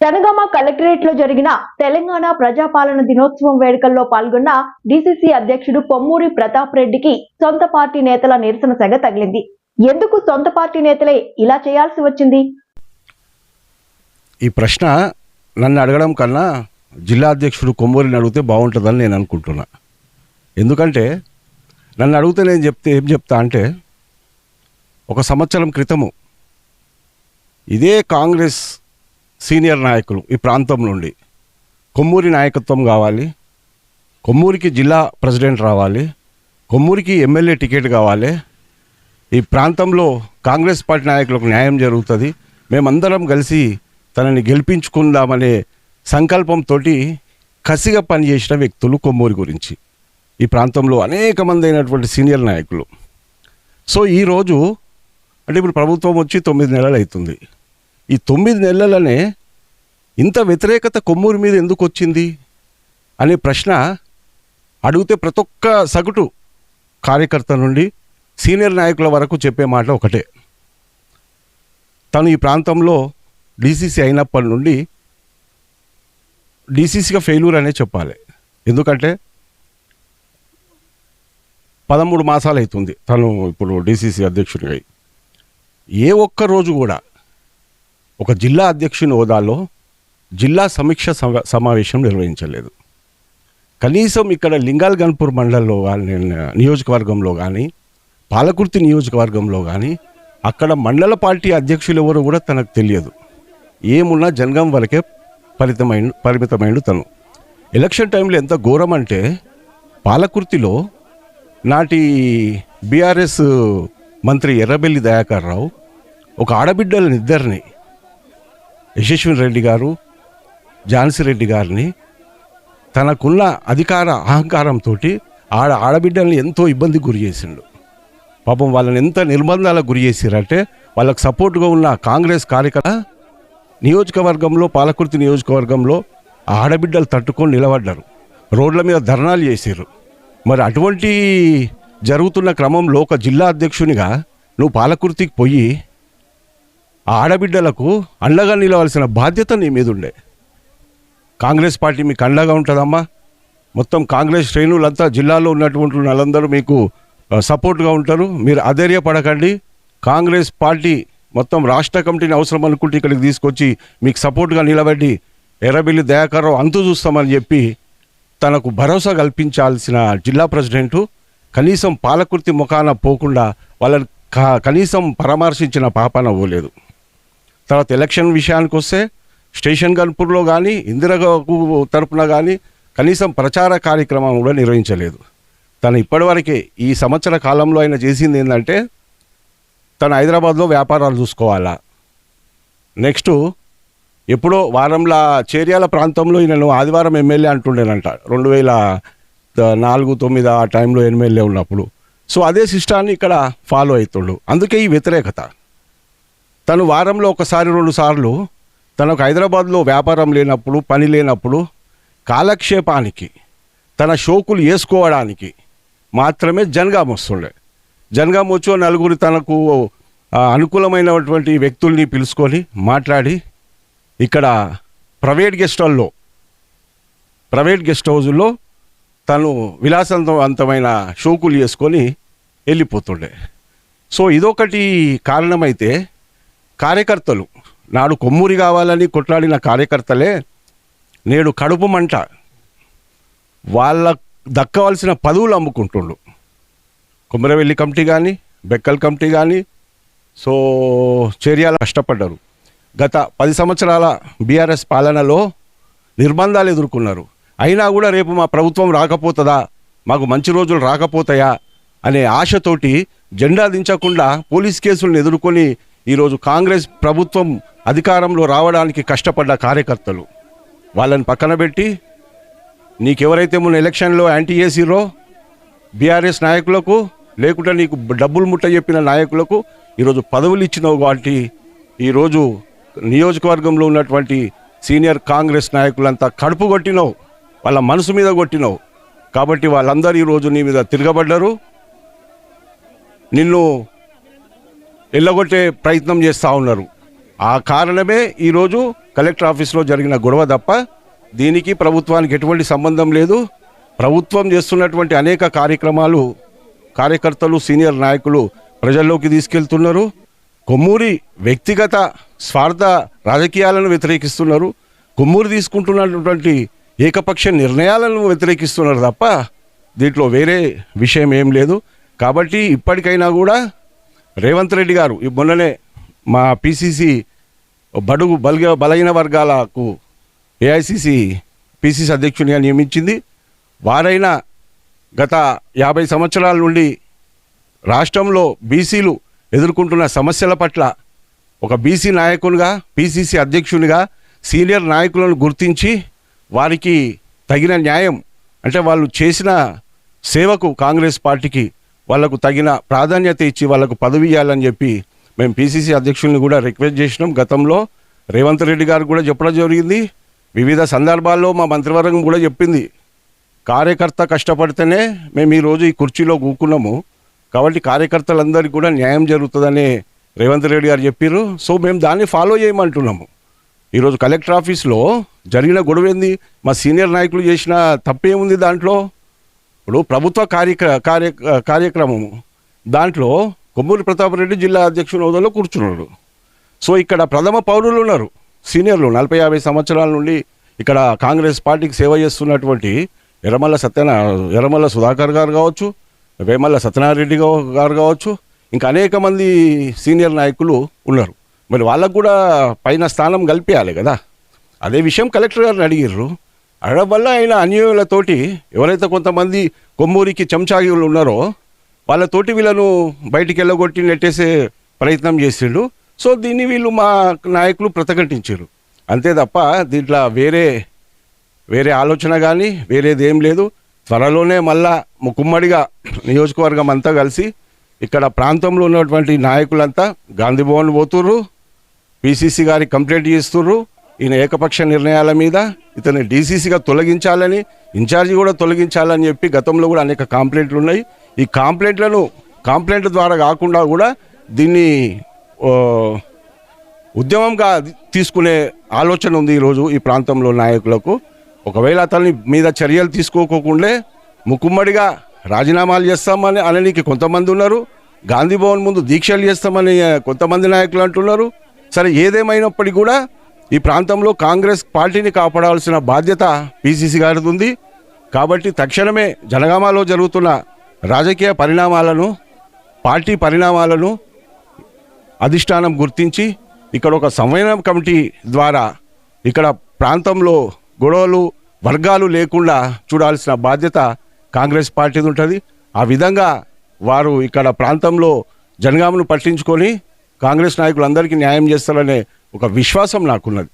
జనగామ కలెక్టరేట్లో జరిగిన తెలంగాణ ప్రజాపాలన దినోత్సవం వేడుకల్లో పాల్గొన్న డిసిసి అధ్యక్షుడు పొమ్మూరి ప్రతాప్ రెడ్డికి సొంత పార్టీ నేతల నిరసన సెగ తగిలింది. ఎందుకు సొంత పార్టీ నేతలే ఇలా చేయాల్సి వచ్చింది? ఈ ప్రశ్న నన్ను అడగడం కన్నా జిల్లా అధ్యక్షుడు కొమ్మూరిని అడిగితే బాగుంటుందని నేను అనుకుంటున్నా. ఎందుకంటే నన్ను అడిగితే నేను చెప్తే ఏం చెప్తా అంటే ఒక సంవత్సరం క్రితము ఇదే కాంగ్రెస్ సీనియర్ నాయకులు ఈ ప్రాంతం నుండి. కొమ్మూరి నాయకత్వం కావాలి. కొమ్మూరికి జిల్లా ప్రెసిడెంట్ రావాలి. కొమ్మూరికి ఎమ్మెల్యే టికెట్ కావాలి. ఈ ప్రాంతంలో కాంగ్రెస్ పార్టీ నాయకులకు న్యాయం జరుగుతుంది. మేమందరం కలిసి తనని గెలిపించుకుందామనే సంకల్పంతో కసిగా పనిచేసిన వ్యక్తులు కొమ్మూరి గురించి. ఈ ప్రాంతంలో అనేక మంది అయినటువంటి సీనియర్ నాయకులు. సో ఈరోజు అంటే ఇప్పుడు ప్రభుత్వం వచ్చి తొమ్మిది నెలలు అవుతుంది ఈ తొమ్మిది నెలలనే ఇంత వ్యతిరేకత కొమ్మూరి మీద ఎందుకు వచ్చింది అనే ప్రశ్న అడిగితే ప్రతి ఒక్క సగటు కార్యకర్త నుండి సీనియర్ నాయకుల వరకు చెప్పే మాట ఒకటే. తను ఈ ప్రాంతంలో డీసీసీ అయినప్పటి నుండి డీసీసీగా ఫెయిల్యూర్ అనే చెప్పాలి. ఎందుకంటే పదమూడు మాసాలు అవుతుంది తను ఇప్పుడు డీసీసీ అధ్యక్షుడిగా ఏ ఒక్క రోజు కూడా ఒక జిల్లా అధ్యక్షుని హోదాలో జిల్లా సమీక్ష సమావేశం నిర్వహించలేదు. కనీసం ఇక్కడ లింగాల్ గన్పూర్ మండలంలో కానీ నియోజకవర్గంలో కానీ పాలకుర్తి నియోజకవర్గంలో కానీ అక్కడ మండల పార్టీ అధ్యక్షులు ఎవరు కూడా తనకు తెలియదు. ఏమున్నా జనగం వరకే పరితమైన పరిమితమైన తను. ఎలక్షన్ టైంలో ఎంత ఘోరం అంటే పాలకుర్తిలో నాటి బీఆర్ఎస్ మంత్రి ఎర్రబెల్లి దయాకర్ రావు ఒక ఆడబిడ్డల ఇద్దరిని యశస్విని రెడ్డి గారు ఝాన్సీ రెడ్డి గారిని తనకున్న అధికార అహంకారంతో ఆడ ఆడబిడ్డల్ని ఎంతో ఇబ్బంది గురి చేసిండు. పాపం వాళ్ళని ఎంత నిర్బంధాలకు గురి చేసిరంటే వాళ్ళకు సపోర్ట్గా ఉన్న కాంగ్రెస్ కార్యకర్త నియోజకవర్గంలో పాలకుర్తి నియోజకవర్గంలో ఆ ఆడబిడ్డలు తట్టుకొని నిలబడ్డారు. రోడ్ల మీద ధర్నాలు చేసారు మరి అటువంటి జరుగుతున్న క్రమంలో ఒక జిల్లా అధ్యక్షునిగా నువ్వు పాలకుర్తికి పోయి ఆడబిడ్డలకు అండగా నిలవలసిన బాధ్యత నీ మీద ఉండే కాంగ్రెస్ పార్టీ మీకు అండగా ఉంటుందమ్మా. మొత్తం కాంగ్రెస్ శ్రేణులంతా జిల్లాలో ఉన్నటువంటి వాళ్ళందరూ మీకు సపోర్ట్గా ఉంటారు. మీరు అధైర్యపడకండి. కాంగ్రెస్ పార్టీ మొత్తం రాష్ట్ర కమిటీని అవసరం అనుకుంటే ఇక్కడికి తీసుకొచ్చి మీకు సపోర్ట్గా నిలబడి ఎర్రబెల్లి దయాకర్రావు అంతు చూస్తామని చెప్పి తనకు భరోసా కల్పించాల్సిన జిల్లా ప్రెసిడెంటు కనీసం పాలకుర్తి ముఖాన పోకుండా వాళ్ళని కనీసం పరామర్శించిన పాపన పోలేదు తర్వాత ఎలక్షన్ విషయానికి వస్తే స్టేషన్ గన్పూర్లో కానీ ఇందిరకు తరపున కానీ కనీసం ప్రచార కార్యక్రమం కూడా నిర్వహించలేదు. తను ఇప్పటివరకే ఈ సంవత్సర కాలంలో ఆయన చేసింది ఏంటంటే తను హైదరాబాద్లో వ్యాపారాలు చూసుకోవాలా. నెక్స్ట్ ఎప్పుడో వారంలో చేర్యాల ప్రాంతంలో ఈయనను ఆదివారం ఎమ్మెల్యే అంటుండేనంట. రెండు వేల నాలుగు తొమ్మిది ఆ టైంలో ఎమ్మెల్యే ఉన్నప్పుడు. సో అదే సిస్టాన్ని ఇక్కడ ఫాలో అవుతుండు. అందుకే ఈ వ్యతిరేకత. తను వారంలో ఒకసారి రెండు సార్లు తనకు హైదరాబాద్లో వ్యాపారం లేనప్పుడు పని లేనప్పుడు కాలక్షేపానికి తన షోకులు వేసుకోవడానికి మాత్రమే జనగాం వస్తుండే. జనగాం వచ్చి నలుగురు తనకు అనుకూలమైనటువంటి వ్యక్తుల్ని పిలుచుకొని మాట్లాడి ఇక్కడ ప్రైవేట్ గెస్ట్ హౌల్లో ప్రైవేట్ గెస్ట్ హౌజుల్లో తను విలాసవంతమైన షోకులు చేసుకొని వెళ్ళిపోతుండే. సో ఇదొకటి కారణమైతే కార్యకర్తలు. నాడు కొమ్మూరి కావాలని కొట్లాడిన కార్యకర్తలే నేడు కడుపు మంట. వాళ్ళ దక్కవలసిన పదవులు అమ్ముకుంటుండు కుమరవెల్లి కమిటీ కానీ బెక్కల్ కమిటీ కానీ సో చర్యలు కష్టపడ్డారు. గత పది సంవత్సరాల బీఆర్ఎస్ పాలనలో నిర్బంధాలు ఎదుర్కొన్నారు. అయినా కూడా రేపు మా ప్రభుత్వం రాకపోతుందా? మాకు మంచి రోజులు రాకపోతాయా? అనే ఆశతోటి జెండా దించకుండా పోలీస్ కేసులను ఎదుర్కొని ఈరోజు కాంగ్రెస్ ప్రభుత్వం అధికారంలో రావడానికి కష్టపడ్డ కార్యకర్తలు. వాళ్ళని పక్కన పెట్టి నీకెవరైతే మొన్న ఎలక్షన్లో యాంటీ చేసిరో బీఆర్ఎస్ నాయకులకు లేకుంటే నీకు డబ్బులు ముట్ట చెప్పిన నాయకులకు ఈరోజు పదవులు ఇచ్చినావు కాబట్టి ఈరోజు నియోజకవర్గంలో ఉన్నటువంటి సీనియర్ కాంగ్రెస్ నాయకులంతా కడుపు కొట్టినావు వాళ్ళ మనసు మీద కొట్టినావు. కాబట్టి వాళ్ళందరూ ఈరోజు నీ మీద తిరగబడ్డారు. నిన్ను ఎల్లగొట్టే ప్రయత్నం చేస్తూ ఉన్నారు. ఆ కారణమే ఈరోజు కలెక్టర్ ఆఫీస్లో జరిగిన గొడవ తప్ప దీనికి ప్రభుత్వానికి ఎటువంటి సంబంధం లేదు. ప్రభుత్వం చేస్తున్నటువంటి అనేక కార్యక్రమాలు కార్యకర్తలు సీనియర్ నాయకులు ప్రజల్లోకి తీసుకెళ్తున్నారు. కొమ్మూరి వ్యక్తిగత స్వార్థ రాజకీయాలను వ్యతిరేకిస్తున్నారు. కొమ్మూరి తీసుకుంటున్నటువంటి ఏకపక్ష నిర్ణయాలను వ్యతిరేకిస్తున్నారు తప్ప దీంట్లో వేరే విషయం ఏం లేదు. కాబట్టి ఇప్పటికైనా కూడా రేవంత్ రెడ్డి గారు ఈ మొన్ననే మా పిసిసి బడుగు బలిగ బలహీన వర్గాలకు ఏఐసిసి పిసిసి అధ్యక్షునిగా నియమించింది. వారైనా గత యాభై సంవత్సరాల నుండి రాష్ట్రంలో బీసీలు ఎదుర్కొంటున్న సమస్యల పట్ల ఒక బీసీ నాయకునిగా పిసిసి అధ్యక్షునిగా సీనియర్ నాయకులను గుర్తించి వారికి తగిన న్యాయం అంటే వాళ్ళు చేసిన సేవకు కాంగ్రెస్ పార్టీకి వాళ్ళకు తగిన ప్రాధాన్యత ఇచ్చి వాళ్ళకు పదవి ఇవ్వాలని చెప్పి మేము పిసిసి అధ్యక్షుల్ని కూడా రిక్వెస్ట్ చేసినాం. గతంలో రేవంత్ రెడ్డి గారు కూడా చెప్పడం జరిగింది. వివిధ సందర్భాల్లో మా మంత్రివర్గం కూడా చెప్పింది. కార్యకర్త కష్టపడితేనే మేము ఈరోజు ఈ కుర్చీలో కూకున్నాము. కాబట్టి కార్యకర్తలందరికీ కూడా న్యాయం జరుగుతుందని రేవంత్ రెడ్డి గారు చెప్పారు సో మేము దాన్ని ఫాలో చేయమంటున్నాము. ఈరోజు కలెక్టర్ ఆఫీస్లో జరిగిన గొడవ ఏంది? మా సీనియర్ నాయకులు చేసిన తప్పేముంది దాంట్లో? ఇప్పుడు ప్రభుత్వ కార్యక్ర కార్య కార్యక్రమము. దాంట్లో కొమ్మూరి ప్రతాపరెడ్డి జిల్లా అధ్యక్షుని హోదాలో కూర్చున్నాడు. సో ఇక్కడ ప్రథమ పౌరులు ఉన్నారు. సీనియర్లు నలభై యాభై సంవత్సరాల నుండి ఇక్కడ కాంగ్రెస్ పార్టీకి సేవ చేస్తున్నటువంటి ఎర్రమల్ల సత్యన ఎర్రమల్ల సుధాకర్ గారు కావచ్చు వేమల్ల సత్యనారాయణ రెడ్డి గారు గారు కావచ్చు ఇంకా అనేక మంది సీనియర్ నాయకులు ఉన్నారు. మరి వాళ్ళకు కూడా పైన స్థానం కల్పించాలి కదా. అదే విషయం కలెక్టర్ గారిని అడిగిర్రు. అక్కడ వల్ల ఆయన అన్యాయులతోటి ఎవరైతే కొంతమంది కొమ్మూరికి చెంచాగిలు ఉన్నారో వాళ్ళతోటి వీళ్ళను బయటికి వెళ్ళగొట్టి నెట్టేసే ప్రయత్నం చేసిండు. సో దీన్ని వీళ్ళు మా నాయకులు ప్రతిఘటించారు అంతే తప్ప దీంట్లో వేరే వేరే ఆలోచన కానీ వేరేది ఏం లేదు. త్వరలోనే మళ్ళా ముక్కుమ్మడిగా నియోజకవర్గం అంతా కలిసి ఇక్కడ ప్రాంతంలో ఉన్నటువంటి నాయకులంతా గాంధీ భవన్ పోతుర్రు. పిసిసి గారి కంప్లైంట్ చేస్తుర్రు. ఈయన ఏకపక్ష నిర్ణయాల మీద ఇతన్ని డీసీసీగా తొలగించాలని ఇన్ఛార్జి కూడా తొలగించాలని చెప్పి గతంలో కూడా అనేక కాంప్లైంట్లు ఉన్నాయి. ఈ కాంప్లైంట్లను కాంప్లైంట్ల ద్వారా కాకుండా కూడా దీన్ని ఉద్యమంగా తీసుకునే ఆలోచన ఉంది ఈరోజు ఈ ప్రాంతంలో నాయకులకు. ఒకవేళ అతని మీద చర్యలు తీసుకోకుండా ముక్కుమ్మడిగా రాజీనామాలు చేస్తామని అననీకి కొంతమంది ఉన్నారు. గాంధీ భవన్ ముందు దీక్షలు చేస్తామని కొంతమంది నాయకులు అంటున్నారు. సరే ఏదేమైనప్పటికీ కూడా ఈ ప్రాంతంలో కాంగ్రెస్ పార్టీని కాపాడాల్సిన బాధ్యత పిసిసి గారిది ఉంది కాబట్టి తక్షణమే జనగామలో జరుగుతున్న రాజకీయ పరిణామాలను పార్టీ పరిణామాలను అధిష్టానం గుర్తించి ఇక్కడ ఒక సంవయనం కమిటీ ద్వారా ఇక్కడ ప్రాంతంలో గొడవలు వర్గాలు లేకుండా చూడాల్సిన బాధ్యత కాంగ్రెస్ పార్టీది ఉంటుంది ఆ విధంగా వారు ఇక్కడ ప్రాంతంలో జనగామను పట్టించుకొని కాంగ్రెస్ నాయకులందరికీ న్యాయం చేస్తారనే ఒక విశ్వాసం నాకున్నది.